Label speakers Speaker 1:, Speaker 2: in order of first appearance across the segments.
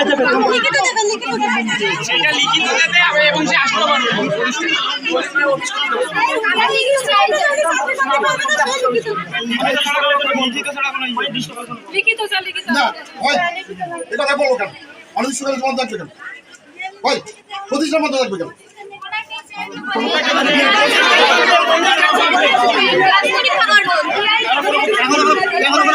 Speaker 1: দেবে দেবে সেটা লিখিত দেবে এবং সে আসতে পারবে প্রতিষ্ঠান বন্ধ থাকবে কেন
Speaker 2: এখন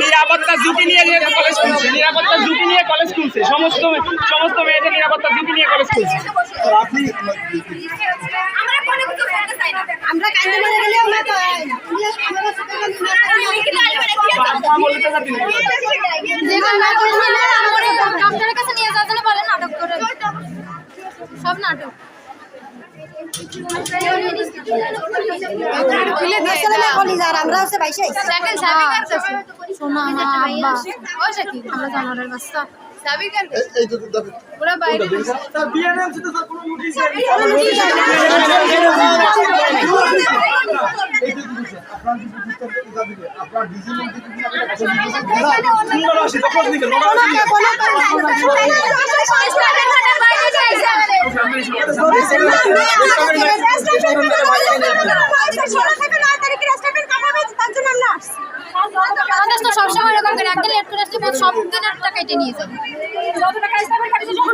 Speaker 3: নিরাপত্তা ঝুঁকি নিয়ে কলেজ খুলছে নিরাপত্তা ঝুঁকি নিয়ে কলেজ খুলছে। সমস্ত সমস্ত মেয়েদের নিরাপত্তা ঝুঁকি নিয়ে কলেজ খুলছে।
Speaker 1: আপনি
Speaker 4: আমরা কোনো কিছু বলতে চাই না
Speaker 5: আমরা কান্দে মরে গেলে আমরা তো আমরা
Speaker 4: আসবে না কি আছে? না করে আমাদের ডক্টরের কাছে নিয়ে যাওয়ার জন্য বলে নাটক করে সব নাটক
Speaker 5: আমরা হচ্ছে বাইশে
Speaker 4: সোনা আমরা জানোয়ারের বাচ্চা
Speaker 1: এই- তো
Speaker 4: বাইরে
Speaker 2: স্যার স্যার কোনো নোটিশ
Speaker 4: সবসময় এরকম করে একদিন লেট করে আসলে সব দিনের টাকা কেটে নিয়ে যাবে যত টাকা ইসলামের কাছে সব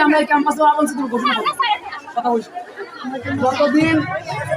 Speaker 2: আমরা ক্যাম্পাসে আবার শুধু ঘোষণা করব কথা বলছি। যতদিন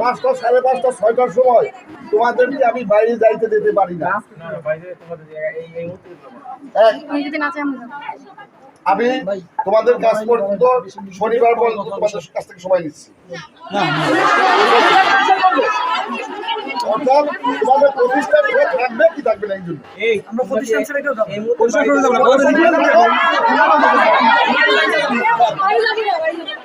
Speaker 1: পাঁচটা সাড়ে পাঁচটা ছয়টার সময় তোমাদেরকে আমি বাইরে যাইতে দিতে পারি না। আমি তোমাদের কাজ পর্যন্ত শনিবার পর্যন্ত তোমাদের কাছ থেকে সময় নিচ্ছি। অর্থাৎ তোমাদের প্রতিষ্ঠান থাকবে কি থাকবে না এই জন্য?
Speaker 2: আমরা প্রতিষ্ঠান ছেড়ে কেউ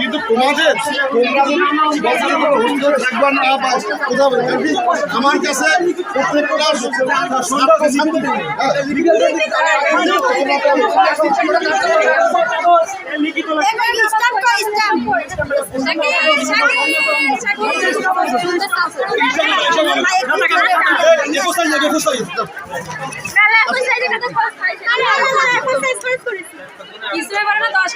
Speaker 1: কিন্তু তোমাদের তোমরা যদি পর না বা কোথাও আমার কাছে প্রত্যেকটা
Speaker 4: ইসরে না দশ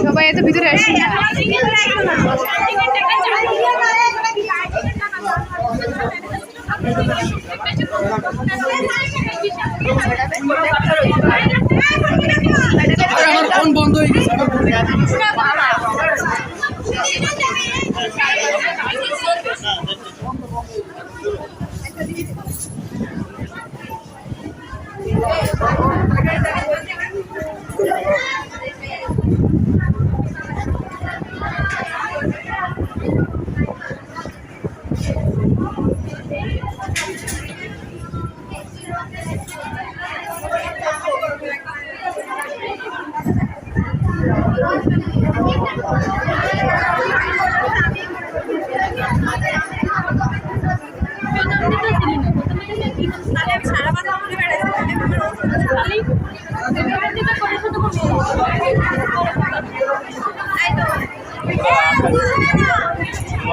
Speaker 4: সবাই এত ভিতরে আসে
Speaker 2: আমার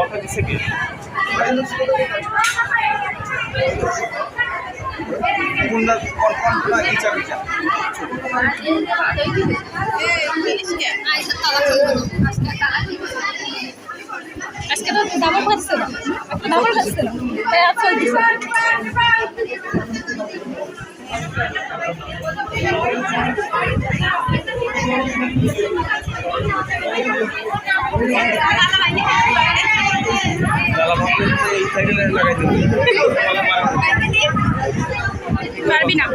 Speaker 3: লকটা দিচ্ছে কে
Speaker 4: আজকে তো ডাবল খাচ্ছে না ডাবল খাচ্ছে না তাই আর চলতেছে পারবি না।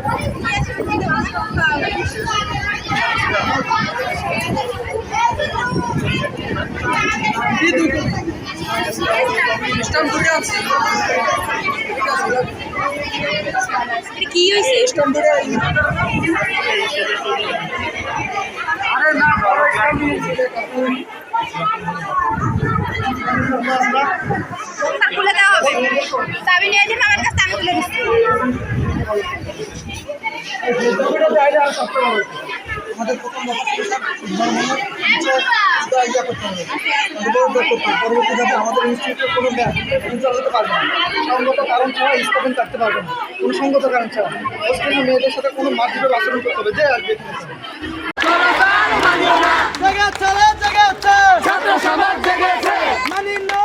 Speaker 4: কি হয়েছে?
Speaker 2: আরে না
Speaker 4: খুলে দেওয়া।
Speaker 2: আমাদের প্রথম কোনো সঞ্চালন হতে পারবে না সঙ্গত কারণ ছাড়া স্থাপন থাকতে পারবে না কোনো কারণ ছাড়া হোস্টেলের মেয়েদের সাথে কোনো মাধ্যমিক আচরণ করতে হবে যে আসবে জেগেছে ছাত্র সমাজ জেগেছে। মানি না